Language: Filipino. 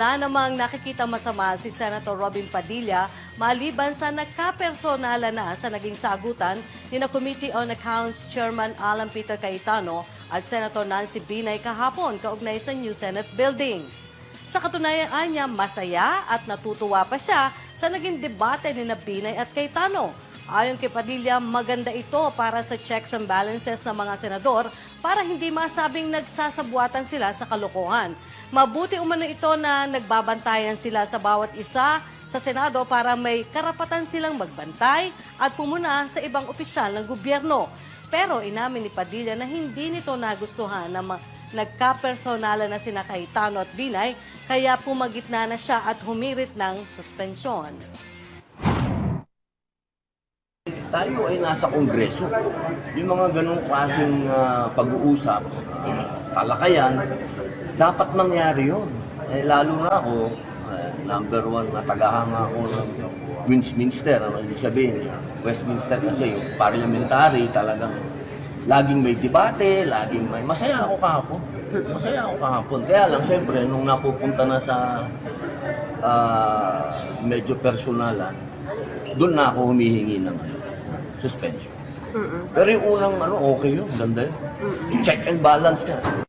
Wala namang nakikita masama si Senator Robin Padilla maliban sa nagkapersonala na sa naging sagutan ni na Committee on Accounts Chairman Alan Peter Cayetano at Senator Nancy Binay kahapon kaugnay sa New Senate Building. Sa katunayan niya, masaya at natutuwa pa siya sa naging debate ni na Binay at Cayetano. Ayon kay Padilla, maganda ito para sa checks and balances ng mga senador para hindi masabing nagsasabuatan sila sa kalokohan. Mabuti umano ito na nagbabantayan sila sa bawat isa sa Senado para may karapatan silang magbantay at pumuna sa ibang opisyal ng gobyerno. Pero inamin ni Padilla na hindi nito nagustuhan na nagka-personala na sina Cayetano at Binay kaya pumagitna na siya at humirit ng suspensyon. Tayo ay nasa kongreso. Yung mga ganong klaseng ah, pag-uusap, talakayan, dapat mangyari yun. Eh, lalo na ako, eh, number one na tagahanga ako ng Westminster. Ano ibig sabihin? Westminster kasi yung parliamentary talagang laging may debate, laging may... Masaya ako kahapon. Masaya ako kahapon. Kaya lang, siyempre, nung napupunta na sa ah, medyo personalan, doon na ako humihingi ng suspension. Pero yung unang ano, okay yun, ganda yun. Check and balance ka.